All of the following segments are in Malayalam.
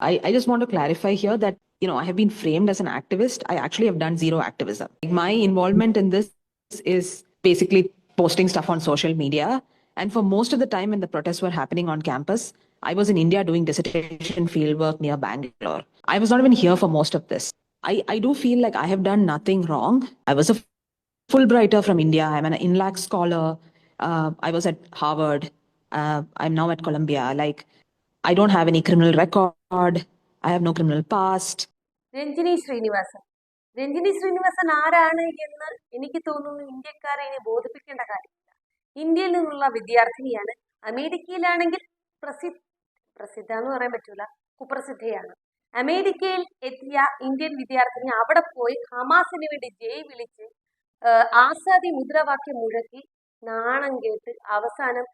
I, I just want to clarify here that, you know, I have been framed as an activist. I actually have done zero activism. My involvement in this is basically posting stuff on social media. And for most of the time when the protests were happening on campus, I was in India doing dissertation fieldwork near Bangalore. I was not even here for most of this. I, I do feel like I have done nothing wrong. I was a Fulbrighter from India. I'm an INLAC scholar. Uh, I was at Harvard. Uh, I'm now at Columbia. Like, I don't have any criminal record. I have no criminal past. Ranjini Srinivasan Ranjini Srinivasan ആരാണ് എന്ന് എനിക്ക് തോന്നുന്നു ഇന്ത്യക്കാരെ ഇനി ബോധിപ്പിക്കേണ്ട കാര്യമില്ല ഇന്ത്യയിൽ നിന്നുള്ള വിദ്യാർത്ഥിനിയാണ് അമേരിക്കയിലാണെങ്കിൽ പ്രസിദ്ധ പ്രസിദ്ധ എന്ന് പറയാൻ പറ്റൂല കുപ്രസിദ്ധയാണ് അമേരിക്കയിൽ എത്തിയ ഇന്ത്യൻ വിദ്യാർത്ഥിനി അവിടെ പോയി ഹമാസിന് വേണ്ടി ജയ് വിളിച്ച് ആസാദി മുദ്രാവാക്യം മുഴക്കി നാണം കേട്ട് അവസാനം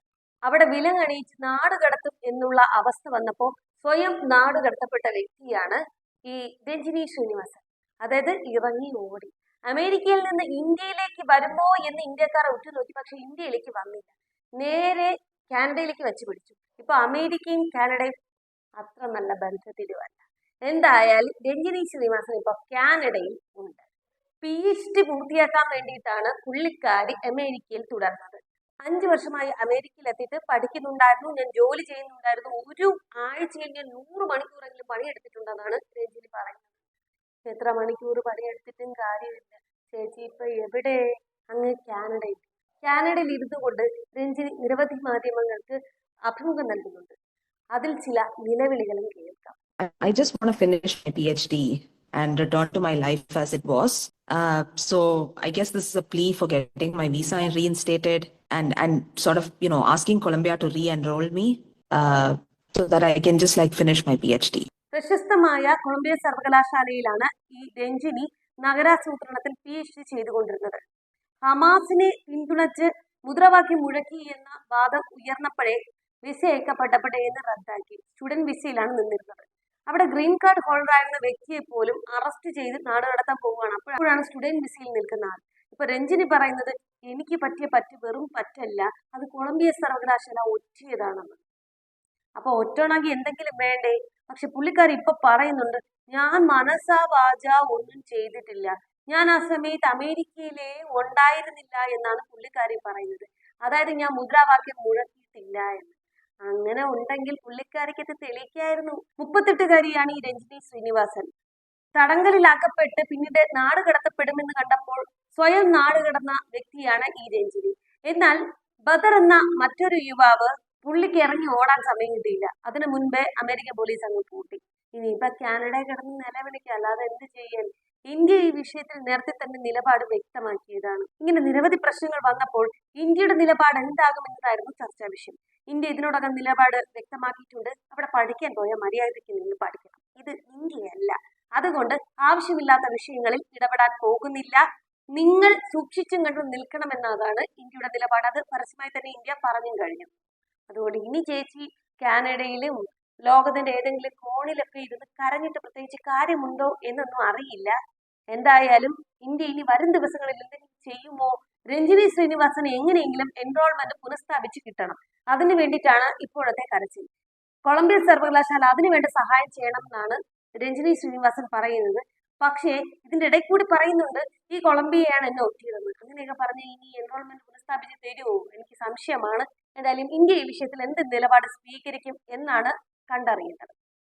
അവിടെ വിലങ്ങണിയിച്ച് നാട് കടത്തും എന്നുള്ള അവസ്ഥ വന്നപ്പോൾ സ്വയം നാട് കടത്തപ്പെട്ട വ്യക്തിയാണ് ഈ രഞ്ജിനി ശ്രീനിവാസൻ. അതായത് ഇറങ്ങി ഓടി. അമേരിക്കയിൽ നിന്ന് ഇന്ത്യയിലേക്ക് വരുമോ എന്ന് ഇന്ത്യക്കാർ ഉറ്റുനോക്കി പക്ഷെ ഇന്ത്യയിലേക്ക് വന്നില്ല. നേരെ കാനഡയിലേക്ക് വെച്ച് പിടിച്ചു. ഇപ്പൊ അമേരിക്കയും കാനഡയും അത്ര നല്ല ബന്ധത്തിലുമല്ല. എന്തായാലും രഞ്ജിനി ശ്രീനിവാസൻ ഇപ്പൊ കാനഡയിൽ ഉണ്ട്. പി എച്ച് ഡി പൂർത്തിയാക്കാൻ വേണ്ടിയിട്ടാണ് പുള്ളിക്കാരി അമേരിക്കയിൽ തുടർന്നത്. അഞ്ചു വർഷമായി അമേരിക്കയിൽ എത്തിയിട്ട് പഠിക്കുന്നുണ്ടായിരുന്നു. ഞാൻ ജോലി ചെയ്യുന്നുണ്ടായിരുന്നു. ഒരു ആഴ്ചയിൽ ഞാൻ നൂറ് മണിക്കൂറെങ്കിലും പണിയെടുത്തിട്ടുണ്ടെന്നാണ് രഞ്ജിനി പറയുന്നത്. എത്ര മണിക്കൂർ പണിയെടുത്തിട്ടും കാര്യമില്ല. ചേച്ചി ഇപ്പൊ എവിടെ? അങ്ങ് കാനഡയിൽ. കാനഡയിൽ ഇരുന്നു കൊണ്ട് രഞ്ജിനി നിരവധി മാധ്യമങ്ങൾക്ക് അഭിമുഖം നൽകുന്നുണ്ട്. അതിൽ ചില നിലവിളികളും കേൾക്കാം. I just to finish my PhD and return to my life as it was. Uh, so I guess this is a plea for getting my visa reinstated. And and sort of you know asking Columbia to re-enroll me uh, so that I can just like finish my PhD. പ്രശസ്തമായ കൊളംബിയ സർവകലാശാലയിലാണ് ഈ രഞ്ജിനി നഗരാസൂത്രണത്തിൽ പി എച്ച് ഡി ചെയ്തുകൊണ്ടിരുന്നത്. ഹമാസിനെ പിന്തുണച്ച് മുദ്രാവാക്യം മുഴക്കി എന്ന വാദം ഉയർന്നപ്പോഴേ വിസ അയക്കപ്പെട്ടപ്പോഴേ എന്ന് റദ്ദാക്കി. സ്റ്റുഡന്റ് വിസയിലാണ് നിന്നിരുന്നത്. അവിടെ ഗ്രീൻ കാർഡ് ഹോൾഡർ ആയിരുന്ന വ്യക്തിയെ പോലും അറസ്റ്റ് ചെയ്ത് നാട് കടത്താൻ പോവുകയാണ്. അപ്പോഴാണ് സ്റ്റുഡന്റ് വിസയിൽ നിൽക്കുന്ന ആൾ. ഇപ്പൊ രഞ്ജിനി പറയുന്നത് എനിക്ക് പറ്റിയ പറ്റ് വെറും പറ്റല്ല. അത് കൊളംബിയ സർവകലാശാല ഒറ്റിയതാണെന്ന്. അപ്പൊ ഒറ്റണെങ്കിൽ എന്തെങ്കിലും വേണ്ടേ? പക്ഷെ പുള്ളിക്കാരി ഇപ്പൊ പറയുന്നുണ്ട് ഞാൻ മനസ്സാ വാച ഒന്നും ചെയ്തിട്ടില്ല. ഞാൻ ആ സമയത്ത് അമേരിക്കയിലേ ഉണ്ടായിരുന്നില്ല എന്നാണ് പുള്ളിക്കാരി പറയുന്നത്. അതായത് ഞാൻ മുദ്രാവാക്യം മുഴക്കിയിട്ടില്ല എന്ന്. അങ്ങനെ ഉണ്ടെങ്കിൽ പുള്ളിക്കാരിക്കത് തെളിയിക്കായിരുന്നു. മുപ്പത്തെട്ടുകാരിയാണ് ഈ രഞ്ജിനി ശ്രീനിവാസൻ. തടങ്കലിലാക്കപ്പെട്ട് പിന്നീട് നാട് കടത്തപ്പെടുമെന്ന് കണ്ടപ്പോൾ സ്വയം നാട് കടന്ന വ്യക്തിയാണ് ഈ രഞ്ജിനി. എന്നാൽ ബദർ എന്ന മറ്റൊരു യുവാവ് പുള്ളിക്ക് ഇറങ്ങി ഓടാൻ സമയം കിട്ടിയില്ല. അതിനു മുൻപേ അമേരിക്ക പോലീസ് അങ്ങ് പൂട്ടി. ഇനി ഇപ്പൊ കാനഡയിൽ കിടന്ന് നിലവിളിക്കുക അല്ലാതെ എന്ത് ചെയ്യാൻ? ഇന്ത്യ ഈ വിഷയത്തിൽ നേരത്തെ തന്നെ നിലപാട് വ്യക്തമാക്കിയതാണ്. ഇങ്ങനെ നിരവധി പ്രശ്നങ്ങൾ വന്നപ്പോൾ ഇന്ത്യയുടെ നിലപാട് എന്താകുമെന്നതായിരുന്നു ചർച്ചാ വിഷയം. ഇന്ത്യ ഇതിനോടകം നിലപാട് വ്യക്തമാക്കിയിട്ടുണ്ട്. അവിടെ പഠിക്കാൻ പോയാൽ മര്യാദയ്ക്ക് നിന്ന് പഠിക്കണം. ഇത് ഇന്ത്യയല്ല. അതുകൊണ്ട് ആവശ്യമില്ലാത്ത വിഷയങ്ങളിൽ ഇടപെടാൻ പോകുന്നില്ല. നിങ്ങൾ സൂക്ഷിച്ചും കണ്ടും നിൽക്കണമെന്നതാണ് ഇന്ത്യയുടെ നിലപാട്. അത് പരസ്യമായി തന്നെ ഇന്ത്യ പറഞ്ഞും കഴിഞ്ഞു. അതുകൊണ്ട് ഇനി ചേച്ചി കാനഡയിലും ലോകത്തിന്റെ ഏതെങ്കിലും കോണിലൊക്കെ ഇരുന്ന് കരഞ്ഞിട്ട് പ്രത്യേകിച്ച് കാര്യമുണ്ടോ എന്നൊന്നും അറിയില്ല. എന്തായാലും ഇന്ത്യ ഇനി വരും ദിവസങ്ങളിൽ എന്തെങ്കിലും ചെയ്യുമോ? രഞ്ജിനി ശ്രീനിവാസന് എങ്ങനെയെങ്കിലും എൻറോൾമെന്റ് പുനഃസ്ഥാപിച്ച് കിട്ടണം. അതിനു വേണ്ടിയിട്ടാണ് ഇപ്പോഴത്തെ കരച്ചിൽ. കൊളംബിയ സർവകലാശാല അതിനുവേണ്ട സഹായം ചെയ്യണം എന്നാണ് രഞ്ജിനി ശ്രീനിവാസൻ പറയുന്നത്. പക്ഷേ ഇതിന്റെ ഇടയിൽ കൂടി പറയുന്നുണ്ട് ഈ കൊളംബിയയാണ് എന്നെ ഒറ്റിയതെന്ന്. അങ്ങനെയൊക്കെ പറഞ്ഞ് ഇനി എൻറോൾമെന്റ് പുനഃസ്ഥാപിച്ച് തരുമോ? എനിക്ക് സംശയമാണ്. എന്തായാലും ഇന്ത്യ ഈ വിഷയത്തിൽ എന്ത് നിലപാട് സ്വീകരിക്കും എന്നാണ് കണ്ടറിയേണ്ടത്.